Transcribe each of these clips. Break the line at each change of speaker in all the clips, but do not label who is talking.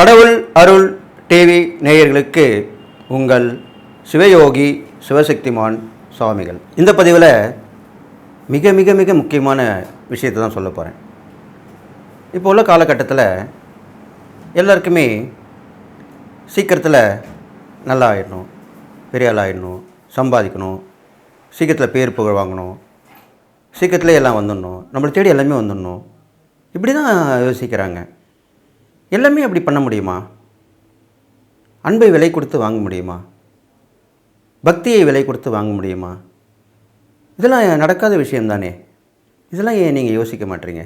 கடவுள் அருள் டிவி நேயர்களுக்கு உங்கள் சிவயோகி சிவசக்திமான் சுவாமிகள். இந்த பதிவில் மிக மிக மிக முக்கியமான விஷயத்தை தான் சொல்ல போகிறேன் இப்போ உள்ள காலகட்டத்தில் எல்லாருக்குமே சீக்கிரத்தில் நல்லா ஆயிடணும் பெரிய ஆள் சம்பாதிக்கணும் சீக்கிரத்தில் பேர் புகழ் வாங்கணும் சீக்கிரத்தில் எல்லாம் வந்துடணும் நம்மளை தேடி எல்லாமே வந்துடணும். இப்படி தான் யோசிக்கிறாங்க. எல்லாமே அப்படி பண்ண முடியுமா? அன்பை விலை கொடுத்து வாங்க முடியுமா? பக்தியை விலை கொடுத்து வாங்க முடியுமா? இதெல்லாம் நடக்காத விஷயம் தானே இதெல்லாம் ஏன் நீங்கள் யோசிக்க மாட்டீங்க?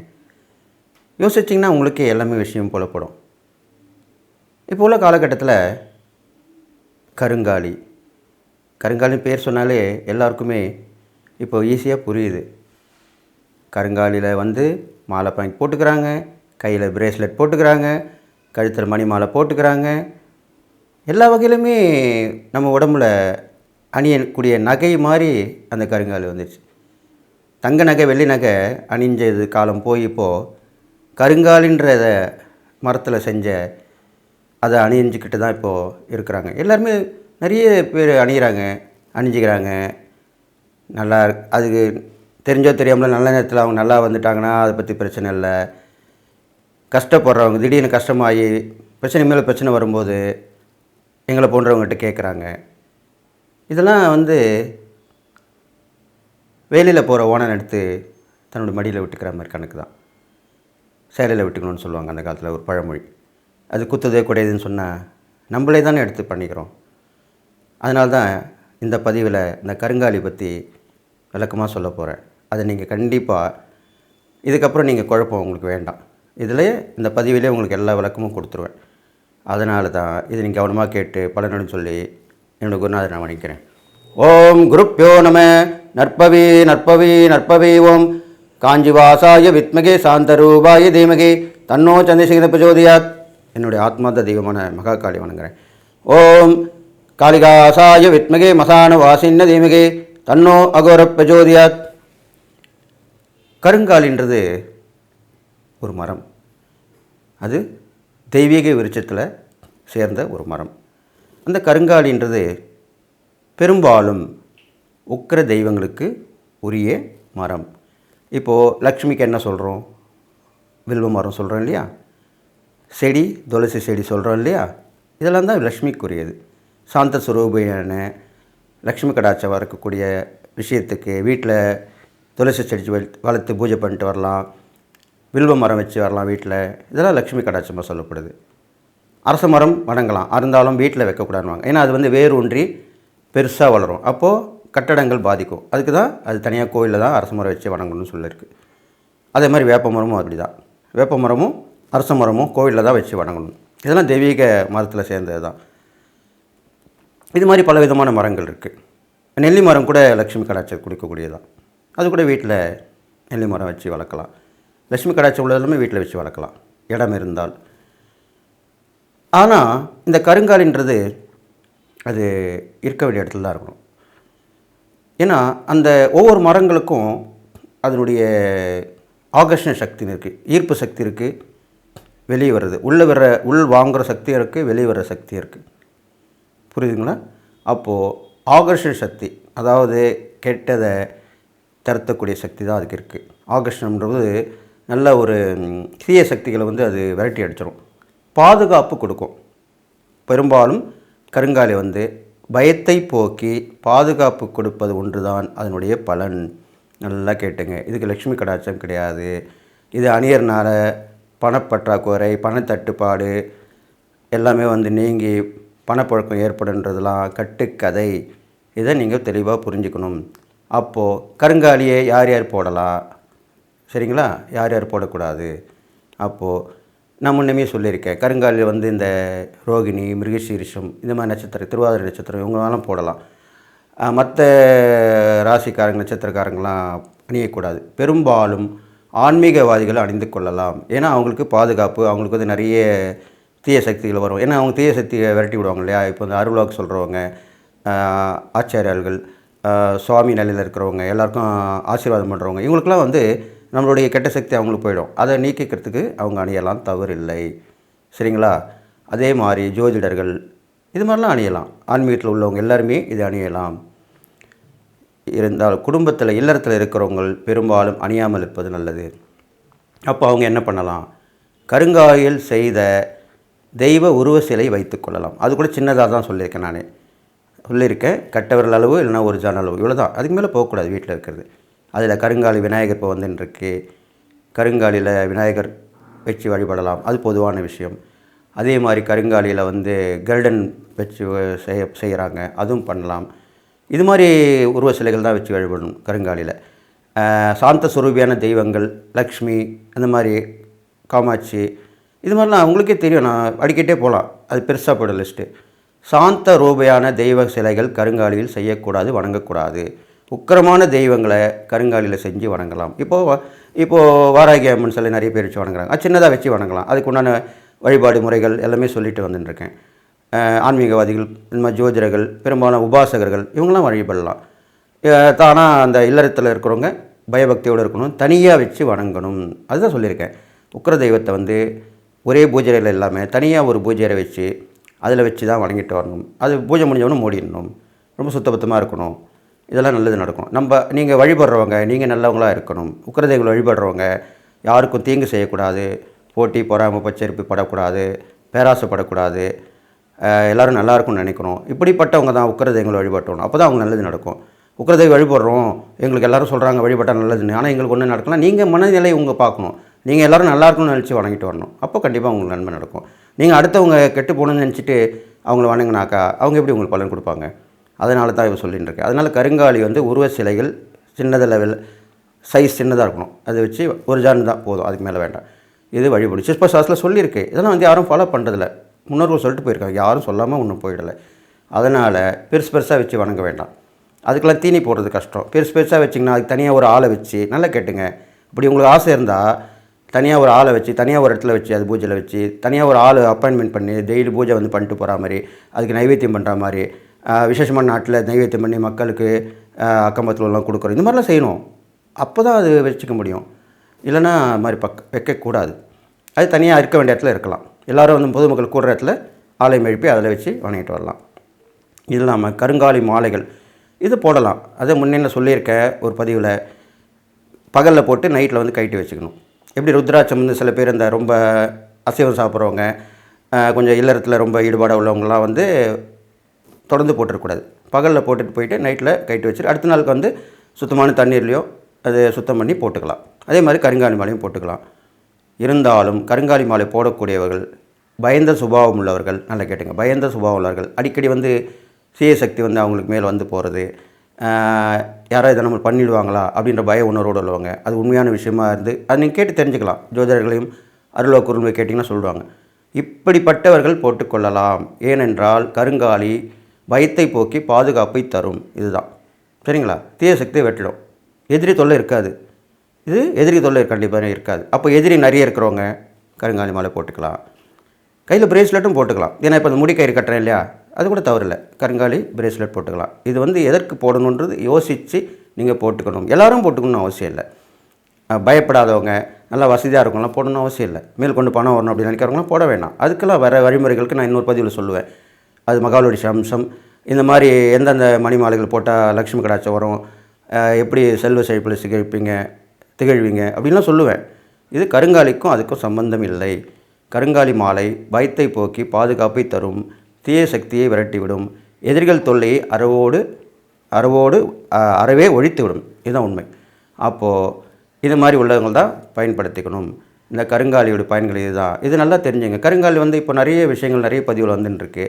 யோசிச்சிங்கன்னா உங்களுக்கே எல்லாமே விஷயம் புலப்படும் இப்போ உள்ள காலகட்டத்தில் கருங்காலி. கருங்காலின்னு பேர் சொன்னாலே எல்லாருக்குமே இப்போ ஈஸியாக புரியுது. கருங்காலியில் வந்து மாலை பாங்கி போட்டுக்கிறாங்க. கையில் பிரேஸ்லெட் போட்டுக்கிறாங்க கழுத்தில் மணி மாலை போட்டுக்கிறாங்க. எல்லா வகையிலுமே நம்ம உடம்புல அணியக்கூடிய நகை மாதிரி அந்த கருங்கால் வந்துடுச்சு தங்க நகை வெள்ளி நகை அணிஞ்சது காலம் போய் இப்போது கருங்காலின்ற மரத்தில் செஞ்ச அதை அணிஞ்சிக்கிட்டு தான் இப்போது இருக்கிறாங்க. எல்லாருமே நிறைய பேர் அணிகிறாங்க அணிஞ்சிக்கிறாங்க. நல்லா அதுக்கு தெரிஞ்சோ தெரியாமல் நல்ல நேரத்தில் அவங்க நல்லா வந்துட்டாங்கன்னா அதை பற்றி பிரச்சனை இல்லை. கஷ்டப்படுறவங்க திடீர்னு கஷ்டமாகி பிரச்சனை மேலே பிரச்சனை வரும்போது எங்களை போன்றவங்ககிட்ட கேட்குறாங்க இதெல்லாம் வந்து வேலையில் போகிற ஓனன் எடுத்து தன்னோட மடியில் விட்டுக்கிற மாதிரி கணக்கு தான். சேலையில் விட்டுக்கணும்னு சொல்லுவாங்க அந்த காலத்தில் ஒரு பழமொழி. அது குத்துதே குடையுதுன்னு சொன்னால் நம்மளே தானே எடுத்து பண்ணிக்கிறோம். அதனால தான் இந்த பதிவில் இந்த கருங்காலி பற்றி விளக்கமாக சொல்ல போகிறேன் அதை நீங்கள் கண்டிப்பாக இதுக்கப்புறம் நீங்கள் குழப்பம் உங்களுக்கு வேண்டாம். இதில் இந்த பதிவிலே உங்களுக்கு எல்லா விளக்கமும் கொடுத்துருவேன். அதனால தான் இதை நீங்கள் கவனமாக கேட்டு பலனுடன் சொல்லி என்னோட குருநாதர் நான் வணங்கிறேன் ஓம் குருப்பியோ நம நற்பவி நற்பவி நற்பவி ஓம். காஞ்சிவாசாய வித்மகே சாந்தரூபாய தீமகே தன்னோ சந்திரசேகர பிரஜோதியாத் என்னுடைய ஆத்மார்த்த தெய்வமான மகாகாளி வணங்குறேன். ஓம் காளிகாசாய வித்மகே மசான வாசின்ன தீமகே தன்னோ அகோர பிரஜோதியாத் கருங்காலின்றது ஒரு மரம். அது தெய்வீக விருட்சத்தில் சேர்ந்த ஒரு மரம். அந்த கருங்காலின்றது பெரும்பாலும் உக்கிர தெய்வங்களுக்கு உரிய மரம். இப்போது லக்ஷ்மிக்கு என்ன சொல்கிறோம் வில்வ மரம் சொல்கிறோம் இல்லையா? செடி துளசி செடி சொல்கிறோம் இல்லையா? இதெல்லாம் தான் லக்ஷ்மிக்குரியது. சாந்த சுரூபியான லக்ஷ்மி கடாட்சம் இருக்கக்கூடிய விஷயத்துக்கு வீட்டில் துளசி செடி வளர்த்து பூஜை பண்ணிட்டு வரலாம். வில்வ மரம் வச்சு வரலாம் வீட்டில். இதெல்லாம் லக்ஷ்மி கடாட்சமாக சொல்லப்படுது. அரச மரம் வணங்கலாம். இருந்தாலும் வீட்டில் வைக்கக்கூடாதுவாங்க ஏன்னா அது வந்து வேர் ஒன்றி பெருசாக வளரும். அப்போது கட்டடங்கள் பாதிக்கும். அதுக்கு தான் அது தனியாக கோயிலில் தான் அரச மரம் வச்சு வணங்கணும்னு சொல்லியிருக்கு. அதே மாதிரி வேப்ப மரமும் அப்படி தான். வேப்ப மரமும் அரச மரமும் கோவிலில் தான் வச்சு வணங்கணும். இதெல்லாம் தெய்வீக மரத்தில் சேர்ந்தது தான். இது மாதிரி பல விதமான மரங்கள் இருக்குது நெல்லி மரம் கூட லக்ஷ்மி கடாட்சம் கொடுக்கக்கூடியதான் அது கூட வீட்டில் நெல்லி மரம் வச்சு வளர்க்கலாம். லட்சுமி கடாட்சம் உள்ளதுமே வீட்டில் வச்சு வளர்க்கலாம். இடம் இருந்தால். ஆனால் இந்த கருங்காலின்றது அது இருக்க வேண்டிய இடத்துல தான் இருக்கணும். ஏன்னா அந்த ஒவ்வொரு மரங்களுக்கும் அதனுடைய ஆகர்ஷண சக்தின்னு இருக்குது ஈர்ப்பு சக்தி இருக்குது வெளியே வர்றது. உள்ளே வர்ற உள் வாங்குகிற சக்தி இருக்குது வெளியே வர்ற சக்தி இருக்குது புரியுதுங்களா? அப்போது ஆகர்ஷண சக்தி அதாவது கெட்டதை தருத்தக்கூடிய சக்தி தான் அதுக்கு இருக்குது ஆகர்ஷணம்ன்றது நல்ல ஒரு ம், தீய சக்திகளை வந்து அது விரட்டி அடிச்சிடும் பாதுகாப்பு கொடுக்கும். பெரும்பாலும் கருங்காலி வந்து பயத்தை போக்கி பாதுகாப்பு கொடுப்பது ஒன்றுதான் அதனுடைய பலன். நல்லா கேட்டுங்க. இதுக்கு லக்ஷ்மி கடாட்சம் கிடையாது. இது அணியர்னால பணப்பற்றாக்குறை பணத்தட்டுப்பாடு எல்லாமே வந்து நீங்கி பணப்பழக்கம் ஏற்படுன்றதெல்லாம் கட்டுக்கதை. இதை நீங்கள் தெளிவாக புரிஞ்சுக்கணும். அப்போது கருங்காலியை யார் யார் போடலாம்? சரிங்களா? யார் யார் போடக்கூடாது? அப்போது நான் முன்னமே சொல்லியிருக்கேன். கருங்காலில் வந்து இந்த ரோகிணி மிருகசீரிஷம் இந்த மாதிரி நட்சத்திரம் திருவாதிரை நட்சத்திரம் இவங்களாம் போடலாம். மற்ற ராசிக்காரங்க நட்சத்திரக்காரங்களாம் அணியக்கூடாது. பெரும்பாலும் ஆன்மீகவாதிகள் அணிந்து கொள்ளலாம். ஏன்னா அவங்களுக்கு பாதுகாப்பு அவங்களுக்கு வந்து நிறைய தீய சக்திகள் வரும். ஏன்னா அவங்க தீய சக்தியை விரட்டி விடுவாங்க இல்லையா? இப்போ இந்த அருள்வாக்கு சொல்கிறவங்க ஆச்சாரியார்கள் சுவாமி நிலையில் இருக்கிறவங்க எல்லாருக்கும் ஆசீர்வாதம் பண்ணுறவங்க இவங்களுக்குலாம் வந்து நம்மளுடைய கெட்ட சக்தி அவங்களுக்கு போயிடும். அதை நீக்கிக்கிறதுக்கு அவங்க அணியலாம் தவறில்லை. சரிங்களா? அதே மாதிரி ஜோதிடர்கள் இது மாதிரிலாம் அணியலாம். ஆன்மீகத்தில் உள்ளவங்க எல்லாருமே இது அணியலாம். இருந்தால் குடும்பத்தில் இல்லறத்தில் இருக்கிறவங்க பெரும்பாலும் அணியாமல் இருப்பது நல்லது. அப்போ அவங்க என்ன பண்ணலாம்? கருங்காயில் செய்த தெய்வ உருவ சிலை வைத்துக்கொள்ளலாம் அது கூட சின்னதாக தான் சொல்லியிருக்கேன் நான். சொல்லியிருக்கேன். கட்டவர்கள் அளவு இல்லைன்னா ஒரு ஜன அளவு. இவ்வளோ தான் அதுக்கு மேலே போகக்கூடாது வீட்டில் இருக்கிறது. அதில் கருங்காலி விநாயகர் இப்போ வந்துருக்கு கருங்காலியில் விநாயகர் வச்சு வழிபடலாம். அது பொதுவான விஷயம். அதே மாதிரி கருங்காலியில் வந்து கர்டன் வச்சு செய்ய செய்கிறாங்க. அதுவும் பண்ணலாம். இது மாதிரி உருவ சிலைகள் தான் வச்சு வழிபடணும் கருங்காலியில். சாந்த சுரூபியான தெய்வங்கள் லக்ஷ்மி அந்த மாதிரி காமாட்சி இது மாதிரிலாம் உங்களுக்கே தெரியும். நான் அடிக்கிட்டே போகலாம். அது பெருசாக போய்டும் லிஸ்ட்டு. சாந்த ரூபையான தெய்வ சிலைகள் கருங்காலியில் செய்யக்கூடாது வணங்கக்கூடாது. உக்கிரமான தெய்வங்களை கருங்காலியில் செஞ்சு வணங்கலாம். இப்போது இப்போது வாராகி அம்மன் சிலை நிறைய பேர் வச்சு வணங்குறாங்க. அது சின்னதாக வச்சு வணங்கலாம். அதுக்குண்டான வழிபாடு முறைகள் எல்லாமே சொல்லிட்டு வந்துட்டுருக்கேன் ஆன்மீகவாதிகள் இந்த மாதிரி ஜோதிடர்கள் பெரும்பாலான உபாசகர்கள் இவங்களாம் வழிபடலாம். தானாக அந்த இல்லறத்தில் இருக்கிறவங்க பயபக்தியோடு இருக்கணும். தனியாக வச்சு வணங்கணும். அதுதான் சொல்லியிருக்கேன். உக்கிர தெய்வத்தை வந்து ஒரே பூஜையில் இல்லாமல் தனியாக ஒரு பூஜையை வச்சு அதில் வச்சு தான் வணங்கிட்டு வரணும். அது பூஜை முடிஞ்சவொன்னே மூடிடணும். ரொம்ப சுத்தபத்தமாக இருக்கணும். இதெல்லாம் நல்லது நடக்கும். நம்ம நீங்கள் வழிபடுறவங்க நீங்கள் நல்லவங்களாக இருக்கணும். உக்கிரதைகள் வழிபடுறவங்க யாருக்கும் தீங்கு செய்யக்கூடாது. போட்டி பொறாமை பச்சரிப்பு படக்கூடாது. பேராசைப்படக்கூடாது எல்லோரும் நல்லா இருக்கும்னு நினைக்கணும். இப்படிப்பட்டவங்க தான் உக்கிர தெய்வங்களை வழிபட்டணும் அப்போ தான் அவங்க நல்லது நடக்கும். உக்கிரதை வழிபடுறோம். எங்களுக்கு எல்லாரும் சொல்கிறாங்க வழிபட்டால் நல்லதுன்னு. ஆனால் எங்களுக்கு ஒன்றும் நடக்கலாம் நீங்கள் மனநிலை உங்கள் பார்க்கணும். நீங்கள் எல்லோரும் நல்லா இருக்கணும்னு நினச்சி வணங்கிட்டு வரணும். அப்போ கண்டிப்பாக உங்களுக்கு நன்மை நடக்கும். நீங்கள் அடுத்தவங்க கெட்டு போகணும்னு நினச்சிட்டு அவங்கள வணங்கினாக்கா அவங்க எப்படி உங்களுக்கு பலன் கொடுப்பாங்க? அதனால தான் இவன் சொல்லிட்டு இருக்கேன் அதனால் கருங்காலி வந்து உருவ சிலைகள் சின்னது லெவல் சைஸ் சின்னதாக இருக்கணும். அதை வச்சு ஒரு ஜான் தான் போதும் அதுக்கு மேலே வேண்டாம். இது வழிபடு. சிஸ்ப சாஸ்தில் சொல்லியிருக்கு. இதெல்லாம் வந்து யாரும் ஃபாலோ பண்ணுறதில்ல முன்னோர்கள் சொல்லிட்டு போயிருக்காங்க. யாரும் சொல்லாமல் ஒன்றும் போயிடலை. அதனால் பெருசு பெருசாக வச்சு வணங்க வேண்டாம். அதுக்கெல்லாம் தீனி போடுறது கஷ்டம். பெருசு பெருசாக வச்சிங்கன்னா அதுக்கு தனியாக ஒரு ஆளை வச்சு நல்லா கேட்டுங்க. இப்படி உங்களுக்கு ஆசை இருந்தால் தனியாக ஒரு ஆளை வச்சு தனியாக ஒரு இடத்துல வச்சு அது பூஜையில் வச்சு தனியாக ஒரு ஆள் அப்பாயின்மெண்ட் பண்ணி டெய்லி பூஜை வந்து பண்ணிட்டு போகிற மாதிரி அதுக்கு நைவேத்தியம் பண்ணுற மாதிரி விசேஷமான நாட்டில் நைவேத்தியம் பண்ணி மக்களுக்கு ஆஹ் எல்லாம் கொடுக்குறோம். இந்த மாதிரிலாம் செய்யணும். அப்போ தான் அது வச்சுக்க முடியும். இல்லைன்னா அது மாதிரி பக் வைக்கக்கூடாது அது தனியாக இருக்க வேண்டிய இடத்துல இருக்கலாம். எல்லோரும் வந்து பொதுமக்கள் கூடுற இடத்துல ஆலயம் எழுப்பி அதில் வச்சு வணங்கிட்டு வரலாம். இது இல்லாமல் கருங்காலி மாலைகள் இது போடலாம். அதை முன்னே சொல்லியிருக்கேன் ஒரு பதிவில் பகலில் போட்டு நைட்டில் வந்து கைட்டி வச்சுக்கணும். எப்படி ருத்ராட்சம் வந்து சில பேர் இந்த ரொம்ப அசைவம் சாப்பிட்றவங்க கொஞ்சம் இல்லறத்தில் ரொம்ப ஈடுபாடாக உள்ளவங்களாம் வந்து தொடர்ந்து போட்டுறக்கூடாது பகலில் போட்டுட்டு போயிட்டு நைட்டில் கைட்டு வச்சுட்டு அடுத்த நாளுக்கு வந்து சுத்தமான தண்ணீர்லையோ அது சுத்தம் பண்ணி போட்டுக்கலாம். அதே மாதிரி கருங்காலி மாலையும் போட்டுக்கலாம். இருந்தாலும் கருங்காலி மாலை போடக்கூடியவர்கள் பயந்த சுபாவம் உள்ளவர்கள் நல்லா கேட்டுங்க பயந்த சுபாவம் உள்ளவர்கள் அடிக்கடி வந்து சீய சக்தி வந்து அவங்களுக்கு மேலே வந்து போகிறது யாரோ இதை நம்ம பண்ணிடுவாங்களா அப்படின்ற பய உணர்வோடு உள்ளவங்க அது உண்மையான விஷயமா இருந்து அதை நீங்கள் கேட்டு தெரிஞ்சுக்கலாம். ஜோதிடர்களையும் அருளோ குறுமை கேட்டிங்கன்னா சொல்லுவாங்க. இப்படிப்பட்டவர்கள் போட்டுக்கொள்ளலாம். ஏனென்றால் கருங்காலி பயத்தை போக்கி பாதுகாப்பை தரும். இதுதான். சரிங்களா? தீய சக்தியை வெட்டிடும். எதிரி தொல்லை இருக்காது. இது எதிரி தொல்லை கண்டிப்பாக இருக்காது. அப்போ எதிரி நிறைய இருக்கிறவங்க கருங்காலி மாலை போட்டுக்கலாம். கையில் பிரேஸ்லெட்டும் போட்டுக்கலாம். ஏன்னா இப்போ இந்த முடி கயிறு கட்டுறேன் இல்லையா? அது கூட தவறில்லை. கருங்காலி பிரேஸ்லெட் போட்டுக்கலாம். இது வந்து எதற்கு போடணுன்றது யோசித்து நீங்கள் போட்டுக்கணும். எல்லோரும் போட்டுக்கணும்னு அவசியம் இல்லை. பயப்படாதவங்க நல்லா வசதியாக இருக்கணும்லாம் போடணும்னு அவசியம் இல்லை. மேல் கொண்டு பணம் வரணும் அப்படின்னு நினைக்கிறவங்களாம் போட வேண்டாம் அதுக்கெல்லாம் வர வழிமுறைகளுக்கு நான் இன்னொரு பதிவில் சொல்லுவேன். அது மகாலோடிஷ அம்சம் இந்த மாதிரி எந்தெந்த மணி மாலைகள் போட்டால் லக்ஷ்மி கடாச்சம் வரும்? எப்படி செல்வ செழிப்பில் திகழ்ப்பீங்க திகழ்வீங்க? அப்படின்லாம் சொல்லுவேன். இது கருங்காலிக்கும் அதுக்கும் சம்பந்தம் இல்லை. கருங்காலி மாலை பயத்தை போக்கி பாதுகாப்பை தரும் தீய சக்தியை விரட்டிவிடும் எதிரிகள் தொல்லையை அறவோடு அறவோடு அறவே ஒழித்துவிடும். இதுதான் உண்மை. அப்போது இது மாதிரி உள்ளவங்க தான் பயன்படுத்திக்கணும். இந்த கருங்காலியோட பயன்கள் இதுதான். இது நல்லா தெரிஞ்சுங்க. கருங்காலி வந்து இப்போ நிறைய விஷயங்கள் நிறைய பதிவில் வந்துட்டுருக்கு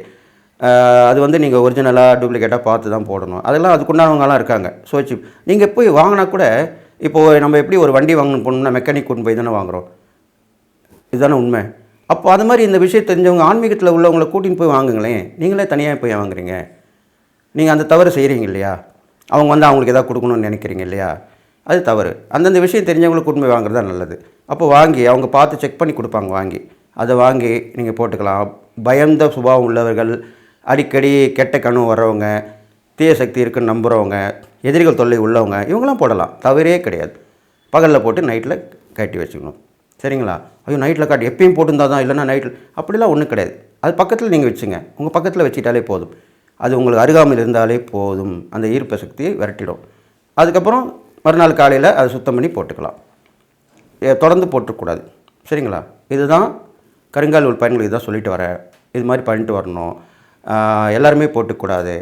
அது வந்து நீங்கள் ஒரிஜினலாக டூப்ளிகேட்டாக பார்த்து தான் போடணும். அதெல்லாம் அதுக்குண்டானவங்களாம் இருக்காங்க. சோச்சு நீங்கள் போய் வாங்கினா கூட இப்போது நம்ம எப்படி ஒரு வண்டி வாங்கணும் போகணும்னா மெக்கானிக் கொண்டு போய் தானே வாங்குகிறோம் இதுதானே உண்மை. அப்போ அது மாதிரி இந்த விஷயம் தெரிஞ்சவங்க ஆன்மீகத்தில் உள்ளவங்களை கூட்டின்னு போய் வாங்குங்களேன். நீங்களே தனியாக போய் வாங்குறீங்க. நீங்கள் அந்த தவறு செய்கிறீங்க இல்லையா? அவங்க வந்து அவங்களுக்கு எதாவது கொடுக்கணும்னு நினைக்கிறீங்க இல்லையா? அது தவறு. அந்தந்த விஷயம் தெரிஞ்சவங்களை கூட்டின்னு போய் வாங்குறது தான் நல்லது. அப்போ வாங்கி அவங்க பார்த்து செக் பண்ணி கொடுப்பாங்க வாங்கி. அதை வாங்கி நீங்கள் போட்டுக்கலாம். பயந்த சுபாவம் உள்ளவர்கள் அடிக்கடி கெட்ட கனவு வர்றவங்க தீய சக்தி இருக்குன்னு நம்புகிறவங்க எதிரிகள் தொல்லை உள்ளவங்க இவங்களாம் போடலாம். தவறே கிடையாது. பகலில் போட்டு நைட்டில் கட்டி வச்சுக்கணும். சரிங்களா? ஐயோ நைட்டில் காட்டி எப்பயும் போட்டிருந்தா தான் இல்லைன்னா நைட்டில் அப்படிலாம் ஒன்றும் கிடையாது. அது பக்கத்தில் நீங்கள் வச்சுங்க. உங்கள் பக்கத்தில் வச்சுக்கிட்டாலே போதும். அது உங்களுக்கு அருகாமையில் இருந்தாலே போதும். அந்த ஈர்ப்பு சக்தியை விரட்டிடும். அதுக்கப்புறம் மறுநாள் காலையில் அதை சுத்தம் பண்ணி போட்டுக்கலாம். தொடர்ந்து போட்டுக்கூடாது. சரிங்களா? இதுதான் கருங்கால் உள் பயன்கள் இதுதான் சொல்லிட்டு வரேன் இது மாதிரி பண்ணிட்டு வரணும். எல்லாருமே போட்டுக்கூடாது.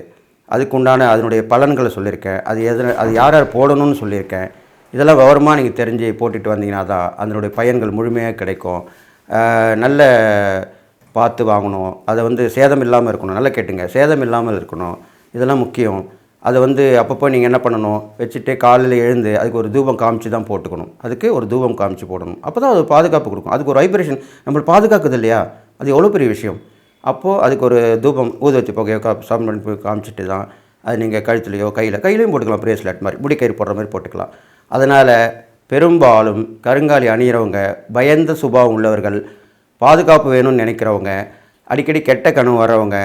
அதுக்கு உண்டான அதனுடைய பலன்களை சொல்லியிருக்கேன். அது எது அது யார் யார் போடணும்னு சொல்லியிருக்கேன். இதெல்லாம் விவரமாக நீங்கள் தெரிஞ்சு போட்டுட்டு வந்தீங்கன்னா தான் அதனுடைய பயன்கள் முழுமையாக கிடைக்கும். நல்ல பார்த்து வாங்கணும். அதை வந்து சேதம் இல்லாமல் இருக்கணும். நல்லா கேட்டுங்க. சேதம் இல்லாமல் இருக்கணும். இதெல்லாம் முக்கியம். அதை வந்து அப்பப்போ நீங்கள் என்ன பண்ணணும்? வச்சுட்டு காலையில் எழுந்து அதுக்கு ஒரு தூபம் காமிச்சு தான் போட்டுக்கணும். அதுக்கு ஒரு தூபம் காமிச்சு போடணும். அப்போ தான் அது பாதுகாப்பு கொடுக்கும். அதுக்கு ஒரு வைப்ரேஷன் நம்மளை பாதுகாக்குது இல்லையா? அது எவ்வளோ பெரிய விஷயம். அப்போது அதுக்கு ஒரு தூபம் ஊதுவத்தி புகையோ கா சாமி பண்ணி போய் காமிச்சிட்டு தான் அது நீங்கள் கழுத்துலையோ கையில் கையிலையும் போட்டுக்கலாம் பிரேஸ்லெட் மாதிரி முடிக்கயிறு போடுற மாதிரி போட்டுக்கலாம். அதனால் பெரும்பாலும் கருங்காலி அணியிறவங்க பயந்த சுபாவம் உள்ளவர்கள் பாதுகாப்பு வேணும்னு நினைக்கிறவங்க அடிக்கடி கெட்ட கனவு வர்றவங்க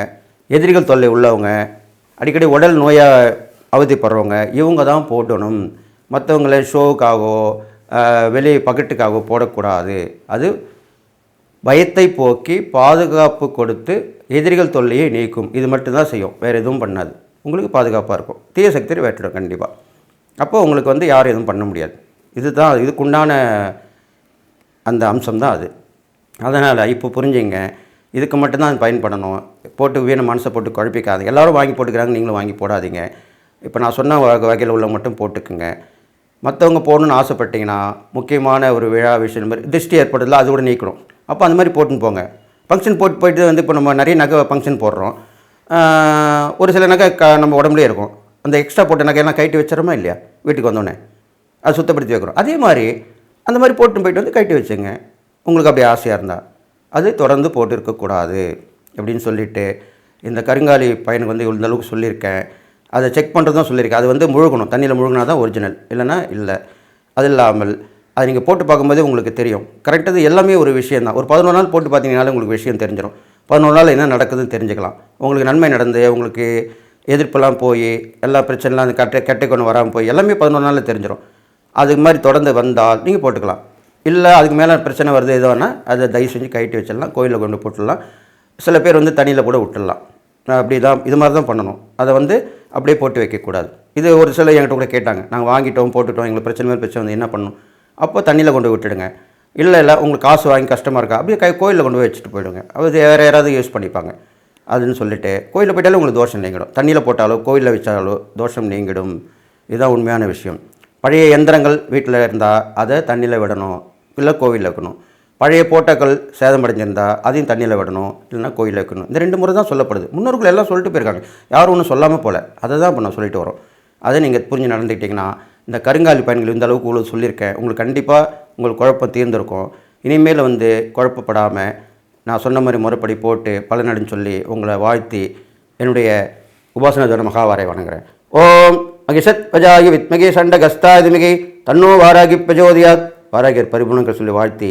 எதிரிகள் தொல்லை உள்ளவங்க அடிக்கடி உடல் நோயாக அவதிப்படுறவங்க இவங்க தான் போடணும். மற்றவங்கள ஷோவுக்காகவோ வெளியே பகட்டுக்காகவோ போடக்கூடாது. அது பயத்தை போக்கி பாதுகாப்பு கொடுத்து எதிரிகள் தொல்லையை நீக்கும். இது மட்டும்தான் செய்யும். வேறு எதுவும் பண்ணாது. உங்களுக்கு பாதுகாப்பாக இருக்கும். தீய சக்தியை வேற்றிடும் கண்டிப்பாக அப்போது உங்களுக்கு வந்து யாரும் எதுவும் பண்ண முடியாது. இதுதான் இதுக்குண்டான அந்த அம்சம் தான் அது. அதனால் இப்போ புரிஞ்சுங்க. இதுக்கு மட்டும்தான் அது பயன்படணும். போட்டு வீண மனசை போட்டு குழப்பிக்காதீங்க. எல்லாரும் வாங்கி போட்டுக்கிறாங்க நீங்களும் வாங்கி போடாதீங்க. இப்போ நான் சொன்ன வகை வகையில் உள்ள மட்டும் போட்டுக்குங்க. மற்றவங்க போகணுன்னு ஆசைப்பட்டீங்கன்னா முக்கியமான ஒரு விழா விஷயம் மாதிரி திருஷ்டி ஏற்படுதல அது கூட நீக்கணும். அப்போ அந்த மாதிரி போட்டுன்னு போங்க. ஃபங்க்ஷன் போட்டு போயிட்டு வந்து இப்போ நம்ம நிறைய நகை ஃபங்க்ஷன் போடுறோம். ஒரு சில நகை க நம்ம உடம்புலேயே இருக்கும். அந்த எக்ஸ்ட்ரா போட்ட நகையெல்லாம் கைட்டு வச்சிடறோமா இல்லையா? வீட்டுக்கு வந்தோடனே. அதை சுத்தப்படுத்தி வைக்கிறோம். அதே மாதிரி அந்த மாதிரி போட்டு போயிட்டு வந்து கைட்டு வச்சுங்க. உங்களுக்கு அப்படி ஆசையாக இருந்தால் அது தொடர்ந்து போட்டு இருக்கக்கூடாது அப்படின்னு சொல்லிவிட்டு இந்த கருங்காலி பையனுக்கு வந்து இந்த அளவுக்கு சொல்லியிருக்கேன். அதை செக் பண்ணுறதும் சொல்லியிருக்கேன். அது வந்து முழுகணும். தண்ணியில் முழுகினா தான் ஒரிஜினல் இல்லைன்னா இல்லை. அது இல்லாமல் அது நீங்கள் போட்டு பார்க்கும்போதே உங்களுக்கு தெரியும். கரெக்டாக எல்லாமே ஒரு விஷயம் தான் ஒரு பதினொரு நாள் போட்டு பார்த்தீங்கனாலே உங்களுக்கு விஷயம் தெரிஞ்சிடும் பதினொரு நாள் என்ன நடக்குதுன்னு தெரிஞ்சுக்கலாம். உங்களுக்கு நன்மை நடந்து உங்களுக்கு எதிர்ப்பெல்லாம் போய் எல்லா பிரச்சனைலாம் அந்த கட்டை கெட்டை கொண்டு வராமல் போய் எல்லாமே பதினொரு நாளில் தெரிஞ்சிடும் அது மாதிரி தொடர்ந்து வந்தால் நீங்கள் போட்டுக்கலாம். இல்லை அதுக்கு மேலே பிரச்சனை வருது எதுவானா அதை தயவு செஞ்சு கைட்டு வச்சிடலாம் கோயிலில் கொண்டு போட்டுடலாம் சில பேர் வந்து தண்ணியில் கூட விட்டுடலாம். அப்படி தான் இது மாதிரி தான் பண்ணணும். அதை வந்து அப்படியே போட்டு வைக்கக்கூடாது. இது ஒரு சில என்கிட்ட கூட கேட்டாங்க. நாங்கள் வாங்கிட்டோம் போட்டுட்டோம் எங்களுக்கு பிரச்சனை மேல் பிரச்சனை வந்து என்ன பண்ணணும்? அப்போ தண்ணியில் கொண்டு விட்டுடுங்க. இல்லை இல்லை உங்களுக்கு காசு வாங்கி கஷ்டமாக இருக்கா? அப்படியே கை கோயிலில் கொண்டு போய் வச்சுட்டு போயிடுங்க. அது வேறு யாராவது யூஸ் பண்ணிப்பாங்க. அதுன்னு சொல்லிட்டு கோயிலில் போயிட்டாலும் உங்களுக்கு தோஷம் நீங்கிடும். தண்ணியில் போட்டாலோ கோயிலில் வச்சாலோ தோஷம் நீங்கிடும். இதுதான் உண்மையான விஷயம். பழைய எந்திரங்கள் வீட்டில் இருந்தால் அதை தண்ணியில் விடணும். இல்லை கோவிலில் வைக்கணும். பழைய போட்டோக்கள் சேதமடைஞ்சிருந்தால் அதையும் தண்ணியில் விடணும். இல்லைன்னா கோயிலில் வைக்கணும். இந்த ரெண்டு முறை தான் சொல்லப்படுது. முன்னோர்கள் எல்லாம் சொல்லிட்டு போயிருக்காங்க. யாரும் ஒன்றும் சொல்லாமல் போகல. அதை தான் இப்போ நான் சொல்லிட்டு வரோம். அதை நீங்கள் புரிஞ்சு நடந்துக்கிட்டிங்கன்னா இந்த கருங்காலி பயன்கள் இந்த அளவுக்கு இவ்வளோ சொல்லியிருக்கேன். உங்களுக்கு கண்டிப்பாக உங்களுக்கு குழப்பம் தீர்ந்திருக்கும். இனிமேல் வந்து குழப்பப்படாமல் நான் சொன்ன மாதிரி முறைப்படி போட்டு பலனடைன்னு சொல்லி உங்களை வாழ்த்தி என்னுடைய உபாசனதோட மகாவாரை வணங்குறேன். ஓம் மகிஷத் பஜாயி வித்மகி சண்ட கஸ்தாதிமிகி தன்னோ வாராகி பிரஜோதியாத். வாராகியர் பரிபூர்ணங்கள் சொல்லி வாழ்த்தி